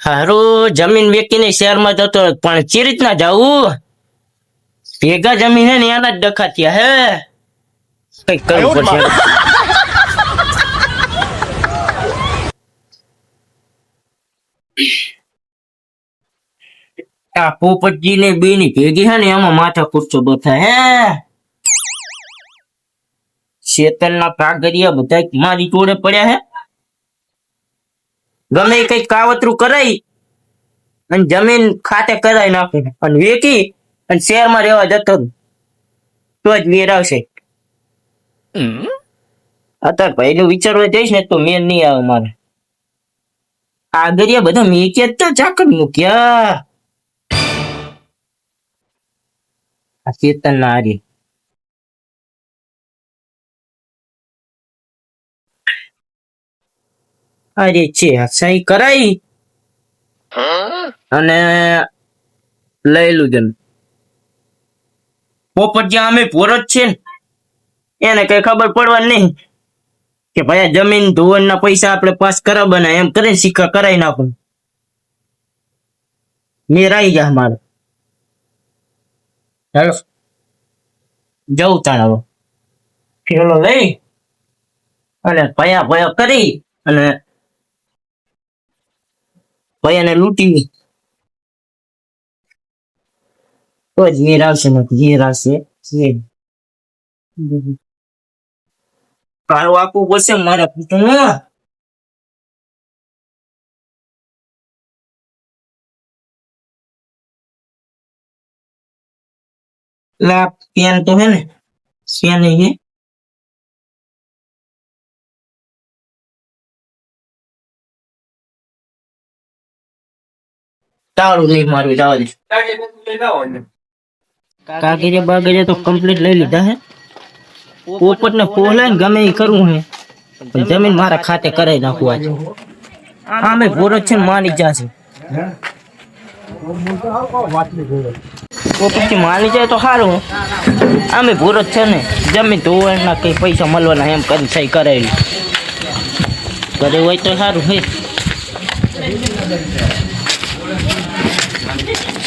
હારું જમીન વેચીને શહેરમાં જતો રહ્યો. પણ ચી રીતના જવું ભેગા જમીન હે ને એના જ ડખાત્યા હે. કંઈક કરવું પડશે આ પોપટજી ને બે ની ભેગી હે ને એમાં માથા કુરચો બથાય હે. શેતલના કાગરિયા બધા મારી જોડે પડ્યા હે. ગમે એ કંઈક કાવતરું કરાઈ અને જમીન ખાતે કરાઈ નાખે અને વેચી અને શહેરમાં રહેવા જતો. તો જ વેર આવશે. અત્યારે ભાઈ નું વિચારવા જઈશ ને તો મેન નહીં આવે મારે. આગરિયા બધા મેં જ તો ચાકર મૂક્યા. આ ચેતન ના હારી. અરે છે સહી કરાઈ. અને લઈ લું પોપટ જ્યાં અમે પોરત છે ને. એને કઈ ખબર પડવા નહીં. કે ભાઈ જમીન ધોવન ના પૈસા આપણે પાસ કરાવવાના એમ કરીને સિક્કા કરાવી નાખું. મેરાઈ ગયા મારે. ચાલો જવું તાણ હવે. લઈ. અને ભયા ભયા કરી. અને ભયાને લૂંટી તો જ મેર આવશે નથી મેર આવશે. કાળું આપવું પડશે મારા લા, પેન તો હે ને, પેન હે તાળું નહીં મારું જવા દે કાગળિયા બાગળિયા તો કમ્પ્લીટ લઈ લીધા હે. પોપટ ને પોલાય ગમે એ કરવું હે. પણ જમીન મારા ખાતે કરાઈ નાખવા છે આમે ભોરત છે ને માની જાશે પોપટ માની જાય તો સારું આમે ભોરત છે ને. જમીન ધોવાના કઈ પૈસા મળવાના એમ કરીને સહી કરાયેલી કરે હોય તો સારું હે.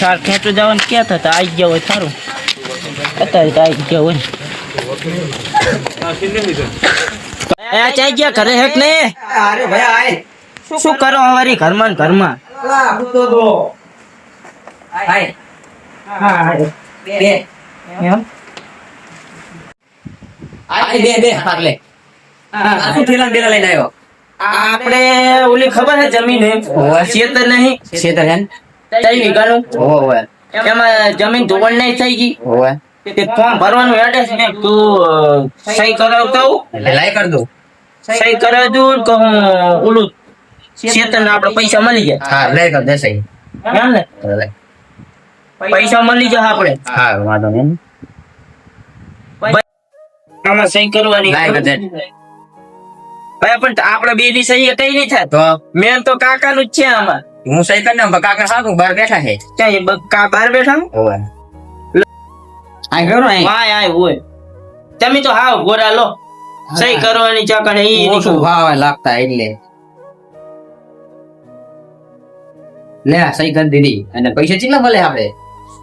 સાર ખેંચો જવાનું ક્યાં થતા આવી ગયા હોય સારું. અત્યારે તો આવી ગયા હોય. એ ચાઈ ગયા ઘરે હેક ને? અરે ભાઈ આય. શું કરો અમારી ઘરમાં ઘરમાં? લા હું તો દો આય. હા બે બે. બે પાક લે. થેલા બેલા લઈને આવ્યો? આપણે ઓલી ખબર હે જમીન? હે નહીં. હે તઈ વીઘાનું હોવે. એમાં જમીન ધોવણ નહીં થઈ ગઈ? હોવે. તે ફોર્મ ભરવાનું એડ્રેસ ને તું સહી કરાવતા લાઈ કર દઉં. સહી કરાવી દઉં કે હું ઓલું ચેતન આપણે પૈસા મળી જાય. હા લઈ કર દે સહી. એમ ને? પૈસા મળી જાય આપણે હા વાંધો નહીં. આમાં સહી કરવાની. લાઈ કર દે. ભાઈ પણ આપણે બે ની સહી કઈ નહીં થાય. તો? મેન તો કાકાનું જ છે આમાં. હું સહી કરી નાખું કાકા સારું બહાર બેઠા છે. ક્યાં એ બકા બહાર બેઠા ઓવે આય કરો આય. વાય આય ઓય તમે તો હાવ ગોરા લો. સહી કરવાની ચાકણે ઈ ઓછું ભાવ લાગતા એટલે? લે સહી કરી દીધી. અને પૈસા કેટલા મળે આપણે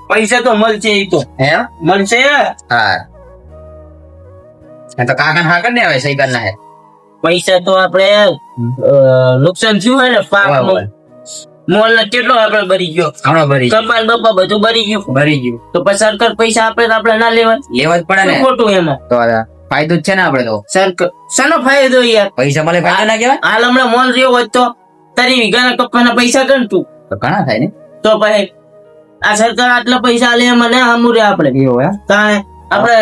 પૈસા તો મળશે ઈ તો. હે? મળશે? હા. એ તો કાકા હા કરી ને આવે સહી કરી નાખે પૈસા તો આપણે નુકસાન થયું હોય ને પાક હોય, હોય. મોલ ને કેટલો આપડે ભરી ગયો? ઘણો ભરી ગયો. કપાલ બપ્પા બધું ભરી ગયું. ભરી ગયું. તો પછી સરકાર પૈસા આપે તો આપડે ના લેવા લેવા જ પડે ને. ખોટું એમાં? તો ફાયદો જ છે ને આપડે તો. સરકાર શાનો ફાયદો યાર? પૈસા મળે ફાયદો ના કેવાય હાલ હમણાં મોલ રહ્યો હોત તો તારી વીઘાના કપ્પાના પૈસા ગણ તું. તો ઘણા થાય ને. તો પછી આ સરકાર આટલા પૈસા લે મને હમું રે આપણે. એવું હે આપડે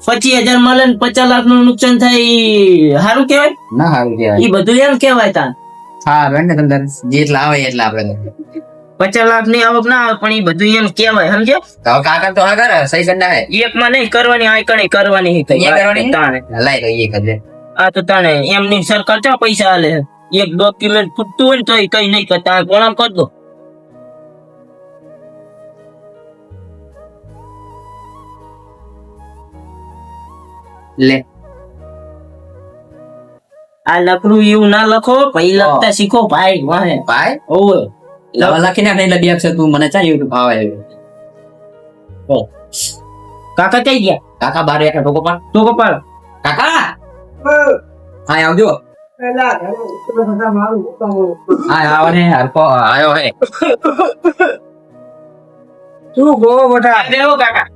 પચીસ હજાર મળે ને પચાસ લાખનું નુકસાન થાય ઈ સારું કેવાય ના સારું કેવાય ઈ બધું એમ કેવાય તાણ હા બેન ને જેટલા આવે એટલા આપણે. પચાસ લાખની આવક ના આવે પણ એ બધું એમ કેવાય સમજે તો કાકા તો આગળ સહી સંડા હે. એક માં નહીં કરવાની આયકણી કરવાની હી કઈ. કરવાની? તાણે. લાઈ તો એક કરે આ તો તાણે એમની સરકાર ચા પૈસા આલે એક ડોક્યુમેન્ટ ફૂટતું હોય તો એ કઈ નહીં કરતા આ ગોળામ કર દો. લે. આ લખડું એવું ના લખો ભાઈ લખતા શીખો ભાઈ વાહે. ભાઈ? ઓવે. લખી નાખ એટલે બે અક્ષર તું મને ચાલી એટલું ભાવે કાકા કઈ ગયા? કાકા બારે એક ટોકો પણ ટોકો કપાળ. કાકા? હા. આવજો. હા આવો ને હરકો આયો હે. તું ગો બટા. દેવો કાકા.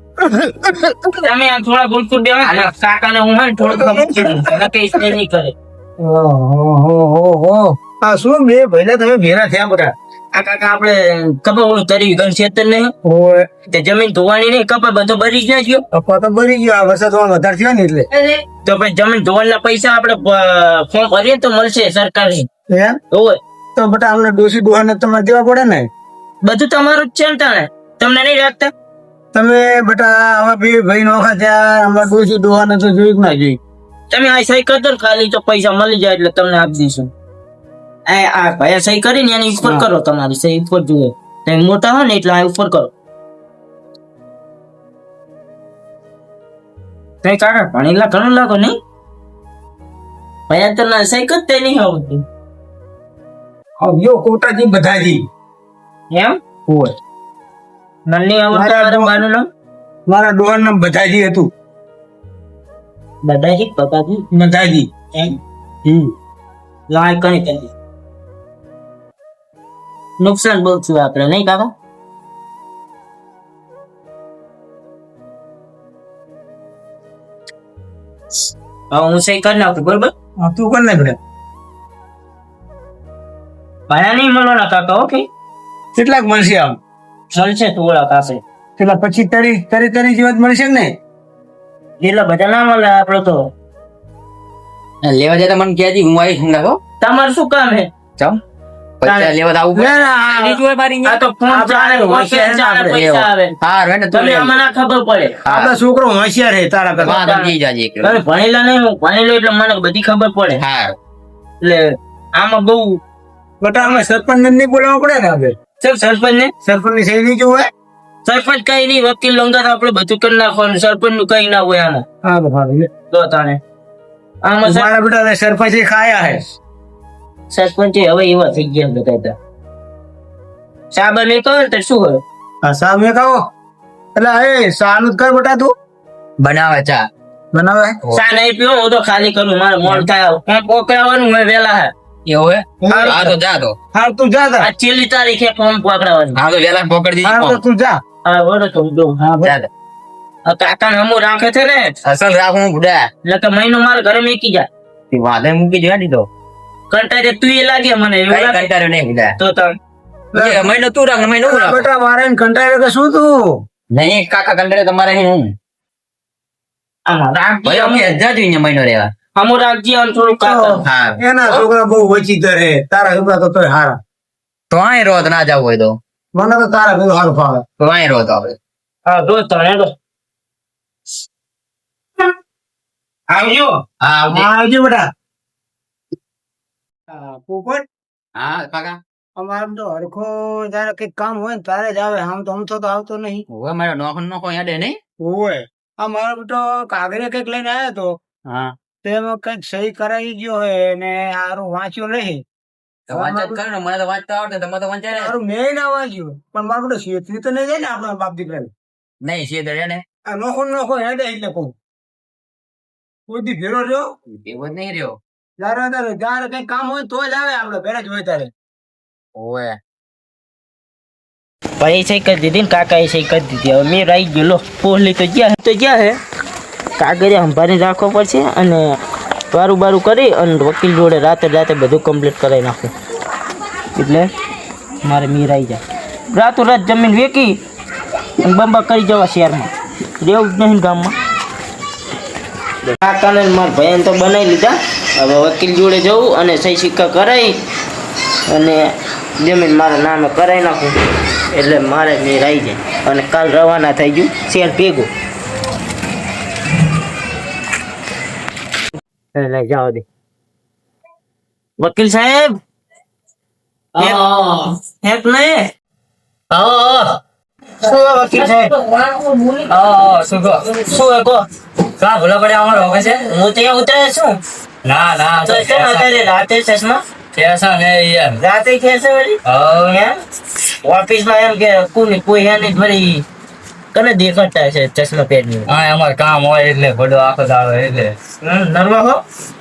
તમે આ થોડા ગુલકુલ દેવા કાકા ને હું હે ને થોડું નકે સ્ટે નહીં કરે. આ શું બે ભાઈલા તમે ભેરા થયા બધા? આ કાકા આપણે કપા ઓલું તરી ગણ ખેતર ને ઓય. તે જમીન ધોવાની નહીં કપા બધો ભરી જ ગયો કપા તો ભરી ગયો આ વરસાદ વધારે થયો ને એટલે. તો પછી જમીન ધોવાના પૈસા આપણે ફોર્મ ભરીએ તો મળશે સરકારી હોય તો બટા અમને ડોસી ડોહાને તમારે દેવા પડે ને? બધું તમારું જ છે ને તાણે. તમને નહીં રાખતા? તમે બટા હવે બે ભાઈ નોખા થયા અમારા ડોસી ડોહાને તો જોઈ જ ના જોઈ તમે આ સહી કરજો ખાલી તો પૈસા મળી જાય એટલે તમને આપી દઈશું. આ આ ભાઈ સહી કરીને એની ઉપર કરો તમારી સહી ઉપર જુએ તમે મોટા હો ને એટલે આ ઉપર કરો. કઈ કાકા ભણેલા ઘણું લાગો નહીં? ભાઈ તો ના સહી કરતે નહીં આવતી આવ્યો કોટાજી બધાજી. એમ? હોય. નલ્લી આવતા મારા મારા નામ બધાજી હતું. દાદાજી પપ્પાજી બધાજી એમ હમ લાય કઈ કરી નુકસાન બહુ છું આપણે નહીં કાકા હવે હું સહી કરી નાખું બરોબર તું કર નાખ ભાયા નહીં મળવાના કાકા ઓકે કેટલાક મળશે આમ ચાલશે ઓળખ પાસે કેટલા પછી તરી તરી તરી જેવા જ મળશે ને એટલા બધા ના મળે આપડે તો. લેવા જાય તો મને કહેજી હું આવીશ નાખો તમારું શું કામ હે? ચમ પૈસા લેવા આવું પડે. ના, ના, મારી આ તો ફોન ચાલે હોશિયાર ચાલે પૈસા આવે. હા રે ને તમે મને ખબર પડે. હા છોકરો હોશિયાર હે તારા કરતા. હા તમે જાજે એક તમે ભણેલા નહીં હું ભણેલો એટલે મને બધી ખબર પડે. હા. એટલે આમાં બહુ બટા અમે સરપંચ ને નહીં બોલાવવા પડે ને હવે? ચલ સરપંચ ને સરપંચની સહી નહીં જોવે સરપંચ કઈ નહીં વકીલ લંગર આપણે બધું કરી નાખવાનું સરપંચનું કઈ ના હોય આમાં. હા તો સારું તો તાને આમાં સર- મારા બેટા સરપંચ ખાયા હે. સરપંચ હવે એવા થઈ ગયા બધા તા સાબર નહીં કહો તો શું હોય? હા સાબ મેં કહો એટલે એ સાનું કર બેટા તું. બનાવે ચા. બનાવે? સા નહીં પીવો હું તો ખાલી કરું મારે મોડ થાય કોણ પોકરાવાનું હોય વેલા હે. એવું હે? હા તો જા તો. હા તું જા. આ છેલ્લી તારીખે ફોર્મ પકડાવાનું હા તો વેલા પકડી હા તો તું જા. હા તો જો હા જા તો. આ કાકા હમું રાખે છે ને? અસલ રાખું બુડા એટલે કે મહિનો મારે ઘરે મેકી જાય તી વાદે મૂકી જોયા દીધો. કંટારે તું એ લાગે મને એવું કઈ નહીં બુડા તો તણ મહિનો તું રાખ મહિનો હું રાખ. બેટા મારે કંટારે કે શું તું? નહીં કાકા કંટાળે તમારે હું. હા રાખ ભાઈ અમે. હજાર જોઈએ મહિનો રહેવા. આમ થોડું કાકા એના છોકરા બહુ વચીતર રહે. તારા છોકરા તો તોય હારા. તો આય રોત ના જાવ હોય તો. મને તો તારા ભેગું હારું ફાવે. તો આય રોત આવે. હવે હા તો તણ તો. આવજો. હા આવજે. આવજો બેટા. પોપટ. હા કાકા. અમારે તો હરખો જયારે કઈ કામ હોય ને તારે જ આવે. આમ તો આમ તો આવતો નહીં. હોય મારો નોખો નોખો યાદે નહીં. હોય આ મારો બેટો કાગરે કંઈક લઈને આવ્યો તો. હા. તેમાં કંઈક સહી કરાવી ગયો હોય ને સારું વાંચ્યું નહીં. તો વાંચત કરો ને મને તો વાંચતા આવડે તમે તો વાંચાય ને. હારું મેં ના વાંચ્યું પણ મારો બેટો શેતરી તો નહીં જાય ને આપણા બાપ દીકરા નહીં છે તો ને? આ નોખો ને નોખો હેડે એટલે કહું. કોઈ દી રહ્યો? નહીં રહ્યો. જયારે કઈ કામ હોય તો જ આવે આપડે ભેરા જ હોય તારે. ઓવે. ભાઈ સહી કરી દીધી કાકા એ સહી કરી દીધી. હવે મેં રહી ગયો લો પોહલી તો ગયા તો ગયા હે. કાગળિયા સંભાળી રાખવો પડશે અને બારું બારું કરી અને વકીલ જોડે રાતે રાતે બધું કમ્પ્લીટ કરાવી નાખું. એટલે મારે મીર આવી જાય. રાતો રાત જમીન વેકી બંબા કરી જવા શહેરમાં. રહેવું જ નહીં ગામમાં. કાકાને મારા ભાઈને તો બનાવી લીધા. હવે વકીલ જોડે જવું અને સહી સિક્કા કરાવી અને જમીન મારા નામે કરાવી નાખું. એટલે મારે મેર આવી જાય. અને કાલ રવાના થઈ ગયું. શેર ભેગું. એટલે જાઓ દે. વકીલ સાહેબ? એક નહીં? શું વકીલ સાહેબ? કહો? કા ભૂલા પડ્યા અમારો હવે છે? હું ત્યાં ઉતરે છું. ના ના તો કેમ અત્યારે રાતે ચશ્મા? કેસા ને યાર રાતે કેસે વળી? ઓફિસમાં એમ કે કોની કોઈ હે નહીં વળી કને દેખાતા છે ચશ્મા પહેરી હા અમાર કામ હોય એટલે બધો આખો દાડો એટલે. નરવા હો?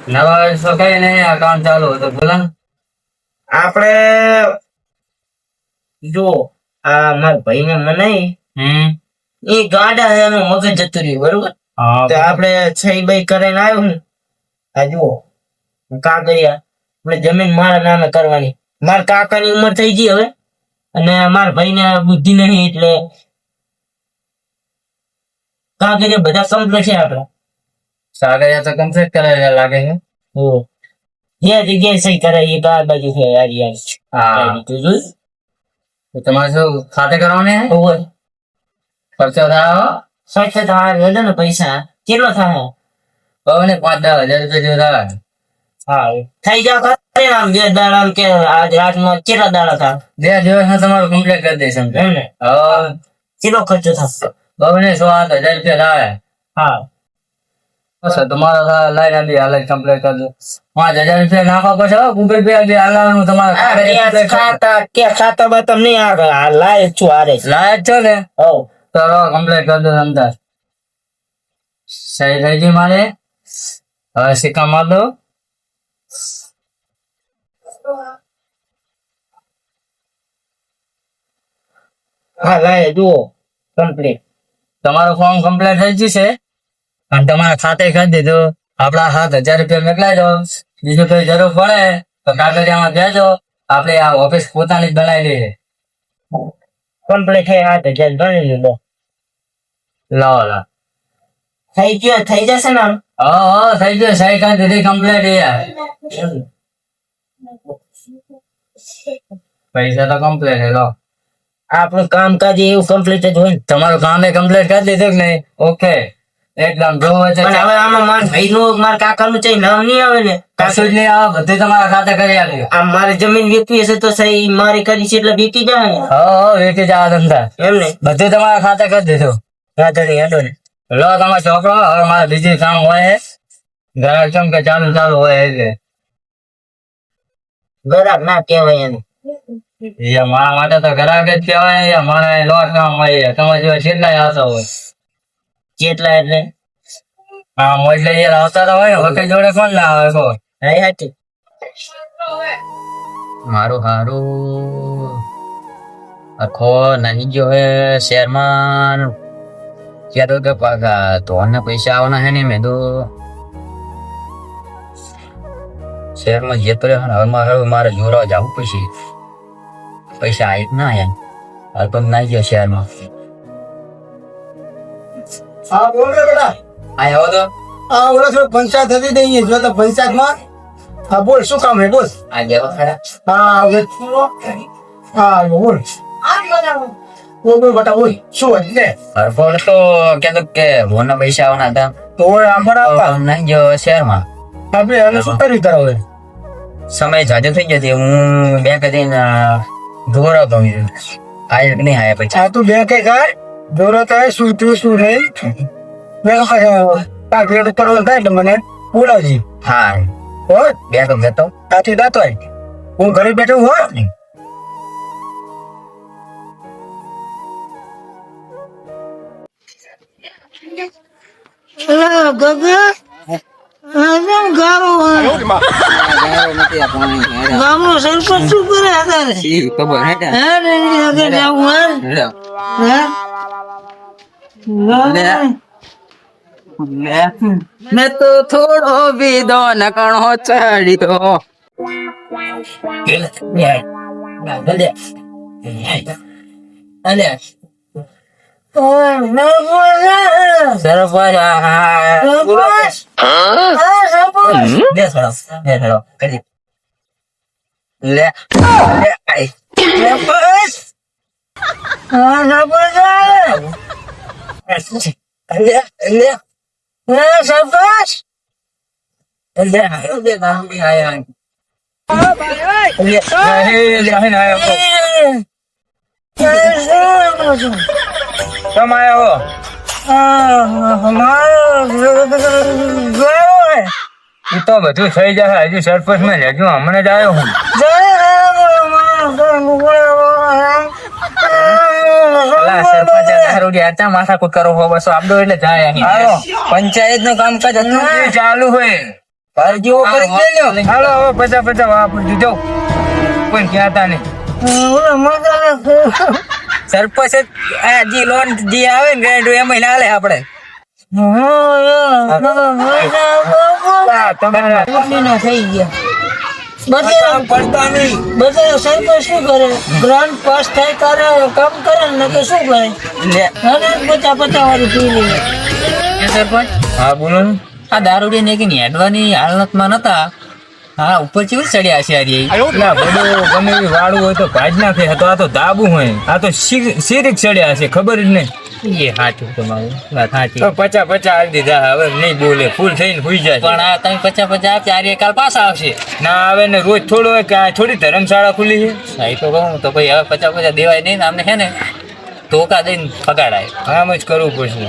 નરવા તો કઈ નહીં આ કામ ચાલુ તો બોલા. આપણે જો આ મારા ભાઈને મનાઈ. હમ. એ ગાડા હે એનું મગજ જતું રહ્યું બરોબર? તો આપણે છઈ બઈ કરીને આવ્યો હું. આ જુઓ કાગળિયા. આપણે જમીન મારા નામે કરવાની. મારા કાકાની ઉંમર થઈ ગઈ હવે. અને મારા ભાઈને બુદ્ધિ નહીં એટલે કાગળિયા બધા કમ્પ્લીટ છે આપણા સાગરિયા તો કમ્પ્લીટ કરેલા લાગે છે. હો એ જગ્યાએ સહી કરાય એ તો આ બાજુ છે યાર યાર હા. તું જોયું? તો તમારે શું ખાતે કરવાને હે હોવે. ખર્ચો થાય સાચે થાય વધે ને પૈસા. કેટલો થાય? હવે ને પાંચ દસ હજાર રૂપિયા જેવું થાય. હા. થઈ જાવ ખરે આમ બે દાડા આમ કે આજ રાતમાં કેટલા દાડા થાય? બે દિવસમાં તમારું કમ્પ્લીટ કરી દઈશ ને? હા. કેટલો ખર્ચો થશે? સો હજાર રૂપિયા થાય હા. બસ તમારો લાઈન હાલ કમ્પ્લીટ કરજો પાંચ હજાર રૂપિયા નાખવા પડશે હો ગૂગલ પે હાલવાનું તમારે ખાતા કે ખાતા બાતા નહીં આ લાય છું આરે લાયક છો ને? હો ચલો કમ્પ્લીટ કરી દો તમતાર સહી થઈ ગઈ મારે. હવે સિક્કા માર દો હા લાય જુઓ. કમ્પ્લીટ તમારું ફોર્મ કમ્પ્લીટ થઈ ગયું છે. અને તમારા ખાતે કરી દીધું. આપણા સાત હજાર રૂપિયા મોકલાઈ દો. બીજું કઈ જરૂર પડે તો કાગળિયામાં કહેજો. આપણે આ ઓફિસ પોતાની જ બનાવી દઈએ કમ્પ્લીટ થઈ હાથ હજાર ગણી લીધો લો લા થઈ ગયો થઈ જશે ને? હા હા થઈ ગયો. સહી કરી દીધી કમ્પ્લીટ યાર. પૈસા તો કમ્પ્લીટ હે લો. આપણું કામકાજ એવું કમ્પ્લીટ જ હોય તમારું કામ એ કમ્પ્લીટ કરી દીધું નહીં? ઓકે એકદમ જો હોય તો પણ હવે આમાં મારા ભાઈનું મારા કાકાનું છે નામ નહીં આવે ને. કશું જ નહીં આવે. બધું તમારા ખાતે કરી આપ્યું આમ મારે જમીન વેચવી હશે તો સહી મારી કરી છે એટલે વેચી જાય હો હો વેચી જવા ધંધા. એમ ને? બધું તમારા ખાતે કરી દીધું. વાંધો નહીં હેડો ને. લો તમારો છોકરો હવે મારે બીજું કામ હોય ગ્રાહક ચમ કે ચાલુ ચાલુ હોય એટલે. ગરાક ના કહેવાય એને. એ મારા માટે તો ઘરાક જ કહેવાય લોટ તમે જો કેટલાય આવતા હોય. કેટલા એટલે? એ આવતા તો હોય ને વકીલ જોડે કોણ ના આવે હા હાચી મારું હારું. આખો નાની ગયો હે શેરમાં કહેતો કે પાકા ધોવાના પૈસા આવવાના હે ને મેં તો. શહેરમાં જતો રહ્યો ને હવે મારે હવે મારે જોરવા જવું પડશે. પૈસા આવી ના એમ હાલ ના ગયો શહેરમાં. હા બોલ રે બેટા. આવો તો. આ ઓલો થોડો પંચાયત હતી ને જો તો પંચાયતમાં? હા બોલ શું કામ હે બોલ. આ લેવા ખરા. હા હવે હા? બોલ. બોલ બોલ બેટા બોલ. શું હોય હરફોડ તો કહેતો કે ભોના પૈસા આવવાના હતા. તો શહેરમાં. આપણે હવે શું કર્યું તારા હવે? સમય જાજો થઈ ગયો છે. હું બેંક જઈને ગમ્યું આયા નહીં આયા પછી? આ તું બે કઈ જાય જોરો તો શું તું શું નહીં? મેં કહ્યું કાંક કરો થાય એટલે મને બોલાવજી. હા. હો? બેંક જતો આથી દાતો હું ઘરે બેઠો હો. ગામનો મેં. તો થોડો વિધો નકણો ચડ્યો. બોલે. સરપંચ. લે થોડો લે થોડો કરી લે લે સરપંચ? સરપંચ. લે લે હે, સરપંચ? લે લે નામ બી આયા લે લે લે આયા એ, શું કરો છો? તમે આયા હો. આ, અમારો ગયો હે. એ તો બધું થઈ જશે. હજુ સરપંચમાં લેજો. હમણાં જ આવ્યો હું. આ દારૂડિયા આચા કરો હો બસો. આપડો એટલે જાય અહીં. પંચાયતનું કામકાજ હતું એ ચાલુ હોય અરજીઓ કરી. હાલો હવે પચાસ પચાસ દીધો કોઈ કહેતા નહીં. સરપંચ જ આ જે લોન જે આવે ને ગ્રેડ એમાં ના આપણે. તમારા થઈ ગયા. બધા પડતા નહીં. બધા સરપંચ શું કરે? ગ્રાન્ટ પાસ થાય કરે કામ કરે ને કે શું કરે? લે. અને પચાસ પચાસ વાળી પી લે. સરપંચ? હા બોલો ને. આ દારૂડી ને કે હેડવાની હાલતમાં નતા? હા ઉપર ચેવું ચડ્યા છે આજે? ના બધું ગમે એવી વાળું હોય તો ભાજ નાખે તો આ તો દાબુ હોય. આ તો શીરીક ચડ્યા છે ખબર જ નહીં. એ હાચું તમારું. વાત સાચી પચા પચા આવી દીધા હવે નહીં બોલે ફૂલ થઈને હુઈ જાય પણ આ તમે પચાસ પચાસ આપ્યા આ કાલ પાછા આવશે. ના આવે ને રોજ થોડો હોય કે આ થોડી ધર્મશાળા ખુલી છે. હા, તો કહું તો ભાઈ હવે પચાસ પચા દેવાય નહીં ને અમને છે ને ધોકા દઈને ફગાડાય. આમ જ કરવું પડશે.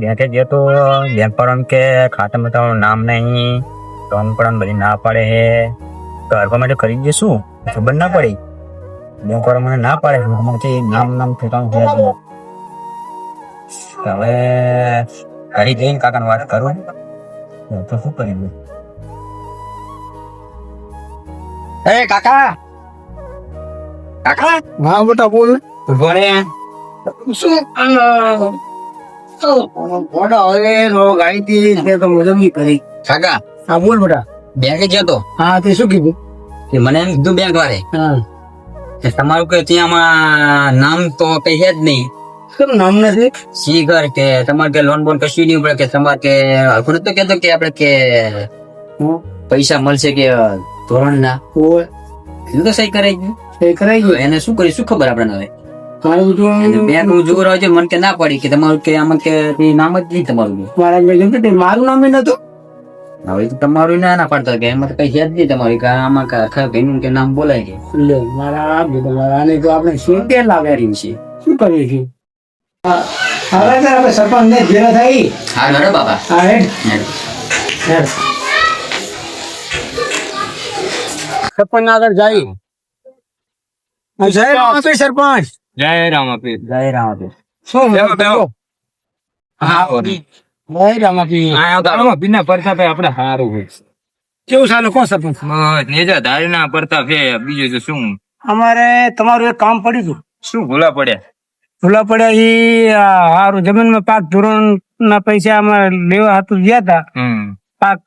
બેઠે જતો તો બેનપણ કે ખાતા મતાનું નામ નહીં. તો આમ પણ બધી ના પાડે હે કરવા માટે કરી દે શું ખબર ના પડી બેનપણ મને ના પાડે છે મને નામ નામ ઠેકાણું નહીં. હવે ઘરે જઈને કાકાને વાત કરું તો શું કરી દઉં એ કાકા કાકા હા બેટા બોલ ભણે શું હવે ગાડી તો મજા બી કરી કાકા હા બોલ બેટા. બેંકે જતો હા તે શું કીધું? તે મને એમ કીધું બેંક વાળે. હા. કે તમારું કે ત્યાંમાં નામ તો કઈ છે જ નહીં. કેમ નામ નથી? સી ઘર કે તમારે કે લોન બોન કશું નહીં પડે કે તમારે કે હરખું તો કેતો કે આપણે કે પૈસા મળશે કે ધોરણ ના ઓય. કીધું તો સહી કરાઈ ગયું. સહી કરાઈ ગયું? એને શું કરી શું ખબર આપણે હવે? બેંક જોર આવે છે મને કે ના પડી કે તમારું કે આમાં કે એ નામ જ નહીં તમારું. મારા કે મારું નામ નતું. હવે તો તમારું ના ના પાડતા કે એમાં તો કઈ છે જ નહીં તમારી કે આમાં કે આખા ભાઈનું કે નામ બોલાય છે લે મારા આપજો તમારા આને તો આપણે સિત્તેર લાખ એમ છે? શું કરીએ છીએ? હવે સર આપણે સરપંચ ને ભેગા થઈ. હા લડો બાબા હા હેડ. સરપંચ આગળ જાય. જય રામ આપે સરપંચ. જય રામ આપી. જય રામ આપે. શું. હા જય રામ આપી આમાં બિના પ્રતાપે આપણે સારું હોય. કેવું ચાલે કોણ સરપંચ? નેજા ધારીના પ્રતાપ છે બીજું તો શું? અમારે તમારું એક કામ પડ્યું હતું શું ભૂલા પડ્યા? ભૂલા પડ્યા ઈ સારું જમીનમાં પાક ધોરણ ના પૈસા અમારે લેવા હતું ગયા હતા પાક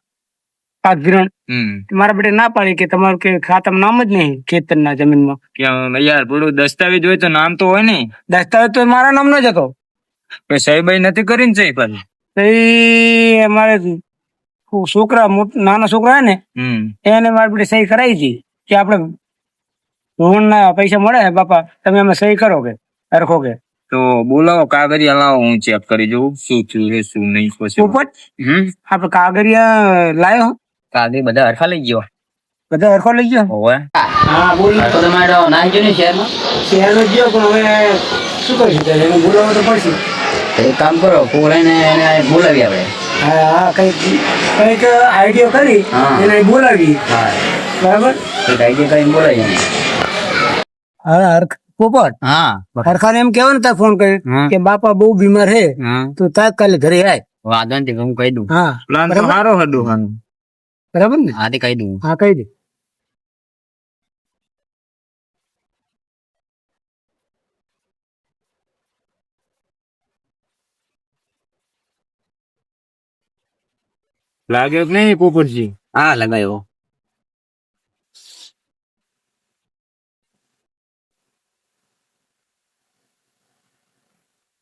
પાક ધોરણ. મારા બેટે ના પાડી કે તમારું કે ખાતામાં નામ જ નહીં ખેતરના જમીનમાં. માં યાર થોડું દસ્તાવેજ હોય તો નામ તો હોય ને. દસ્તાવેજ તો મારા નામ નો જ હતો. પછી નથી કરીને છે પાછી. તો અમારે છોકરા નાના છોકરા હે ને એને મારે બેટે સહી કરાવી હતી કે આપણે ના પૈસા મળે ને બાપા તમે અમે સહી કરો કે હરખો કે. તો બોલાવો કાગરિયા લાવો હું ચેક કરી જોઉં શું થયું છે શું નહીં પછી ઉપર હમ. આપણે લાવ્યો લાયો. કાગળ બધા હરખા લઈ ગયો. બધા હરખો લઈ ગયો? હોવે. હા બોલ. તો તમારો નાઈ ને શહેરમાં શહેરનો ગયો પણ હવે શું કરીશું બોલાવો તો પડશે. એક કામ કરો કોળાઈને એને બોલાવી આપણે. હા હા કંઈક કંઈક આઈડિયો કરી એને બોલાવી હા. બરાબર? કંઈક આઈડિયા કરીને બોલાવી એને હા હરખ પોપટ. હા. હરખાને એમ કહેવાનું તાર ફોન કરી કે બાપા બહુ બીમાર છે હા. તાર કાલે ઘરે આય. વાંધો નથી હું કહી દઉં. હા. પ્લાન તો સારો હતો હા બરાબર ને? હા તે કહી દઉં. હા કહી દે. લાગ્યો કે નહીં પોપટજી હા લગાયો.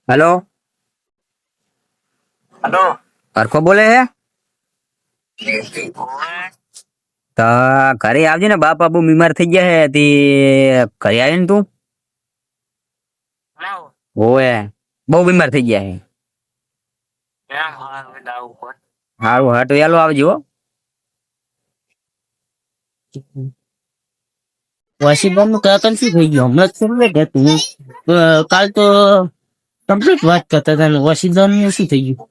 હેલો? હેલો? હરખો બોલે હે? તો ઘરે આવજે ને બાપા બહુ બીમાર થઈ ગયા હે તે ઘરે આવી ને તું? ઓએ બહુ બીમાર થઈ ગયા હે. હારું હા તો યાલો આવજો હો. વાસીબાનનું કાકા શું થઈ ગયું? હમણાં જ કમ્પ્લીટ હતું અ, કાલ તો કમ્પ્લીટ વાત કરતા હતા ને વાસીદાનનું શું થઈ ગયું?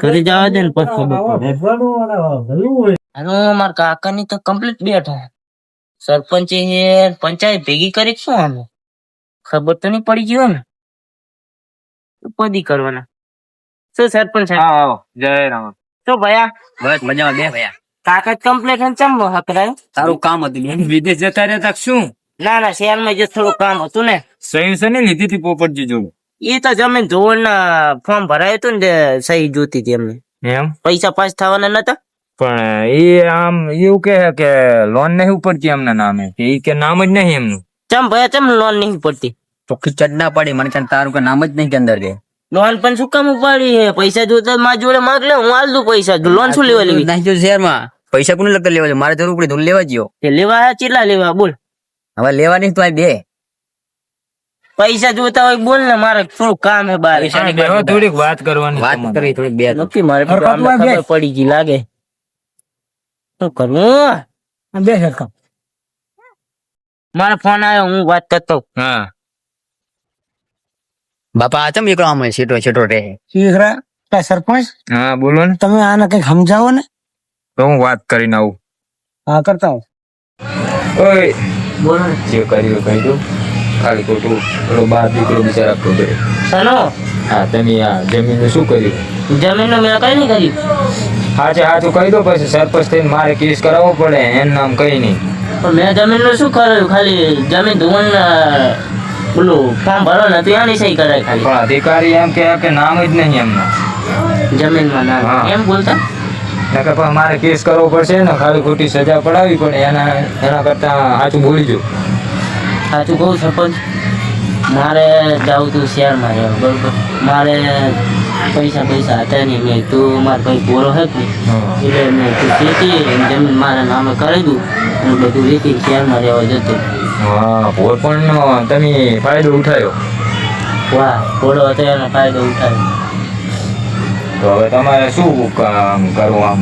ઘરે જવા દે ને પછી ખબર પડે. હાલો મારા કાકાની તો કમ્પ્લીટ બેઠા. સરપંચ પંચાયત ભેગી કરી શું આમે ખબર તો નહીં પડી ગયો ને? પદી કરવાના. શું સરપંચ સાહેબ? જય રામ. શું ભયા? બસ મજામાં બે ભયા. કાકા કમ્પ્લીટ ચમ હકરાય? તારું કામ હતું બેન વિદેશ જતા રહેતા શું? ના ના શહેરમાં જે થોડું કામ હતું ને સહી છે ને લીધી હતી પોપટજી જોડે એ તો જમીન ના ફોર્મ ભરાયું હતું ને તે સહી જોતી હતી એમને. એમ? પૈસા પાસ થવાના નતા? પણ એ આમ એવું કહે કે લોન નહીં ઉપડતી એમના નામે એ કે નામ જ નહીં એમનું. ચમ ભયા ચમ લોન નહીં પડતી ચોખ્ખી ચડ ના પડી મને તારું કે નામ જ નહીં કે અંદર કે. લોન પણ શું કામ ઉપાડી હે પૈસા જોતા મારા જોડે માગ લે હું હાલ દઉં પૈસા. લોન શું લેવા લેવી? નહીં જો શહેરમાં પૈસા કોને લગતા લેવા છે મારે જરૂર પડી તો લેવા જ્યો તે લેવા કેટલા લેવા? બોલ. હવે લેવાની તો બે. પૈસા જોતા હોય બોલ ને મારે થોડું કામ હે બાર. થોડીક વાત કરવાની વાત કરી થોડી બે. નક્કી મારે ખબર પડી ગઈ લાગે. શું કરવું? બે સરખા મારો ફોન આવ્યો હું વાત કરતો. હા. બાપા ચમ એકલો આમ છેટો છેટો રે શીખરા કાંઈ સરપંચ? હા બોલો ને. તમે આને કંઈક સમજાવો ને? તો હું વાત કરીને આવું. હા કરતા હું ઓય. બોલો ને. જે કર્યું કહી દો ખાલી ખોટું પેલો બાર દીકરો બિચારા ખબર સનો હા તમે આ જમીનનું શું કર્યું? જમીનનું મેં કઈ નહીં કર્યું. હાચે હાચું કહી દો પછી સરપંચ થઈને મારે કેસ કરાવવો પડે એનું નામ કઈ નહીં. મેં જમીનનું શું કર્યું ખાલી જમીન ધોવાણ પેલું ફોર્મ ભરો ને તું એની સહી કરાય ખાલી. પણ અધિકારી એમ કહે કે નામ જ નહીં એમનું. જમીનમાં નામ. એમ બોલતા? નકર પણ મારે કેસ કરવો પડશે ને ખાલી ખોટી સજા પડાવવી પડે એના એના કરતા સાચું બોલી જો સાચું કહું સરપંચ? મારે જાવું તું શહેરમાં રહેવા બરોબર? મારે પૈસા પૈસા હતા નહીં મેં તું મારે ભાઈ બોરો હે કે નહીં? એટલે મેં તું ખેતી જમીન મારા નામે કરી દઉં. અને બધું વેચી શહેરમાં રહેવા જતો હા પણ તમે ફાયદો ઉઠાયો. વાહ ઘોડો હતો એનો ફાયદો ઉઠાયો. તો હવે તમારે શું કામ કરવું આમ?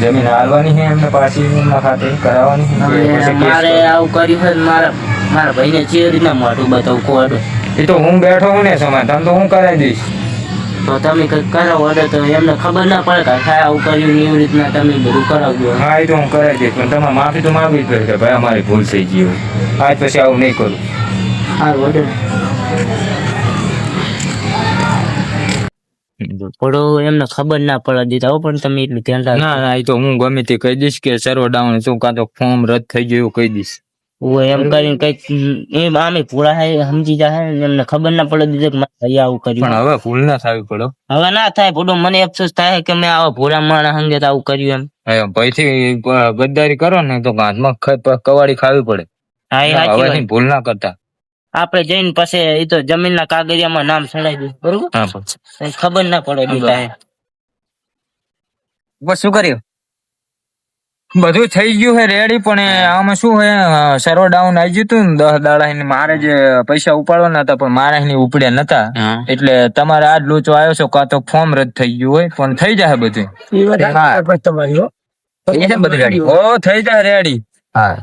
જમીન હાલવાની છે એમને પાછી ખાતે કરાવવાની મારે આવું કર્યું હોય મારા મારા ભાઈને જે રીતના મોટું બતાવું કોડ એ તો હું બેઠો હું ને સમય તમે તો હું કરાવી દઈશ. તો તમે કંઈક કરો ઓર્ડર તો એમને ખબર ના પડે કે થાય આવું કર્યું એવી રીતના તમે બધું કરાવ્યું હા એ તો હું કરાવી દઈશ પણ તમારે માફી તો માગવી જ પડે કે ભાઈ અમારી ભૂલ થઈ ગઈ હોય. આજ પછી આવું નહીં કરું. સારું ઓર્ડર પડો એમને ખબર ના પડવા દીધા હો પણ તમે એટલું ધ્યાન રાખો ના ના એ તો હું ગમે તે કહી દઈશ કે સર્વ ડાઉન શું કાં તો ફોર્મ રદ થઈ ગયું કહી દઈશ. એમ કરીને કંઈક એમ આમે પૂરા હે સમજી જાય ને એમને ખબર ના પડે દીધે કે મારા ભાઈ આવું કર્યું. પણ હવે ભૂલ ના થાવી પડે હવે ના થાય પડો મને અફસોસ થાય કે મેં આવા ભોળા માણસ સંગે આવું કર્યું એમ. પછી ગદ્દારી કરો ને તો હાથમાં કવાડી ખાવી પડે. હા એ ભૂલ ના કરતા. આપણે જઈને પછી એ તો જમીનના કાગળિયામાં નામ ચડાવી દઉં બરોબર? ખબર ના પડે દીધા બસ શું કર્યું? બધું થઈ ગયું હે રેડી પણ આમાં શું હે સર્વર ડાઉન આવી ગયું હતું ને દસ દાડા મારે જે પૈસા ઉપાડવાના હતા પણ મારે એની ઉપડ્યા નતા. એટલે તમારે આજ લોચો આવ્યો છો કાં તો ફોર્મ રદ થઈ ગયું હોય પણ થઈ જાય બધું. બધું રેડી ઓ થઈ જાય રેડી હા.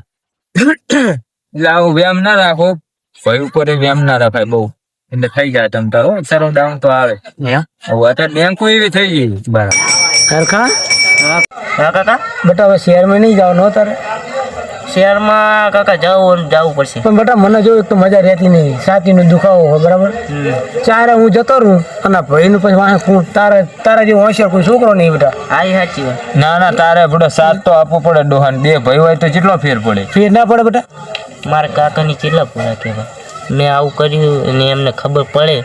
એટલે આવું વ્યાયામ ના રાખો. ભાઈ ઉપર એ વ્યાયામ ના રાખાય બહુ. એટલે થઈ જાય તમ તારો સર્વર ડાઉન તો આવે. હે? અત્યારે બેંકો એવી થઈ ગઈ. બરાબર. સરખા? હા કાકા? બેટા હવે શહેરમાં નહીં જવાનું હો તારે? શહેરમાં કાકા જવું જવું પડશે. પણ બેટા મને જોયું તો મજા રહેતી નહીં. છાતીનો દુખાવો હોય બરાબર? ચારે હું જતો રહું અને ભાઈનું પછી વાંહે કોણ? તારે તારા જેવો હોશિયાર કોઈ છોકરો નહીં બેટા. આ ઈ સાચી વાત. ના ના તારે બધો સાથ તો આપવો પડે ડોહાન. બે ભાઈ હોય તો કેટલો ફેર પડે? ફેર ના પડે બેટા? મારા કાકાની કેટલા પૂરા કહેવાય? મેં આવું કર્યું અને એમને ખબર પડે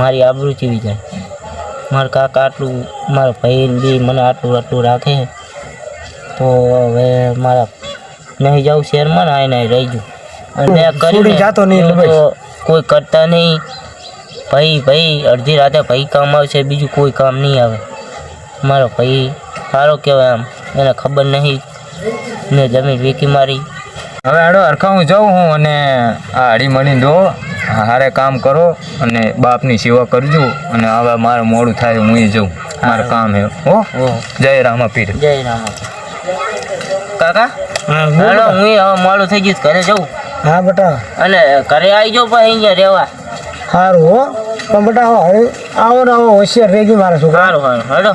મારી આબરૂ ચીવી જાય. મારા કાકા આટલું મારા ભાઈ બી મને આટલું આટલું રાખે તો હવે મારા નહીં જાઉં શહેરમાં ને આને રહી જાઉં અને મેં છોડી જાતો નહીં તો કોઈ કરતા નહીં. ભાઈ ભાઈ અડધી રાતે ભાઈ કામ આવશે બીજું કોઈ કામ નહીં આવે. મારો ભાઈ સારો કહેવાય આમ. એને ખબર નહીં. ને જમીન વેકી મારી. હવે હાડો હરખા હું જાઉં હું અને આ હાડી મળી દો. હારે કામ કરો અને બાપની સેવા કરજો અને હવે મારે મોડું થાય હું જાઉં. મારે કામ હે. હો? જય રામા પીર જય રામા. કાકા? હાલો હું હવે મોડું થઈ ગયું ઘરે જાઉં. હા બેટા. અને ઘરે આવી જાઉં પણ અહીંયા રહેવા. સારું હો. પણ બેટા હવે આવો ને આવો હોશિયાર રહી ગયું મારા છોકરા. સારું સારું હેડો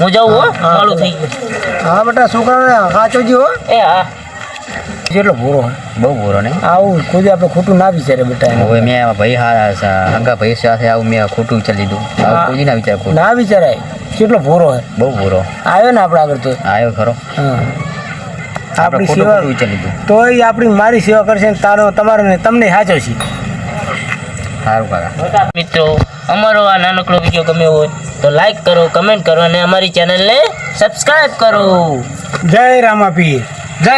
હું જાઉં હો. મોડું થઈ ગયું. હા બેટા છોકરાને કાચો હો. એ હા. જેટલો ભૂરો બહુ બોરો ને? આવું ખુદ આપણે ખોટું ના વિચારે બેટા હવે મેં ભાઈ હારા હંગા ભાઈ સાથે આવું મેં ખોટું વિચારી લીધું. આવું કોઈ ના વિચાર ખોટું. ના વિચારાય. કેટલો ભૂરો હે? બહુ બોરો આવ્યો ને આપણે આગળ તો. આવ્યો ખરો. આપણી સેવા વિચારી લીધું. તોય આપણી મારી સેવા કરશે ને તારો તમારો ને તમને સાચો છે. સારું કાકા. મિત્રો અમારો આ નાનકડો વીડિયો ગમ્યો હોય તો લાઈક કરો કમેન્ટ કરો અને અમારી ચેનલને સબસ્ક્રાઈબ કરો. જય રામાપીર જય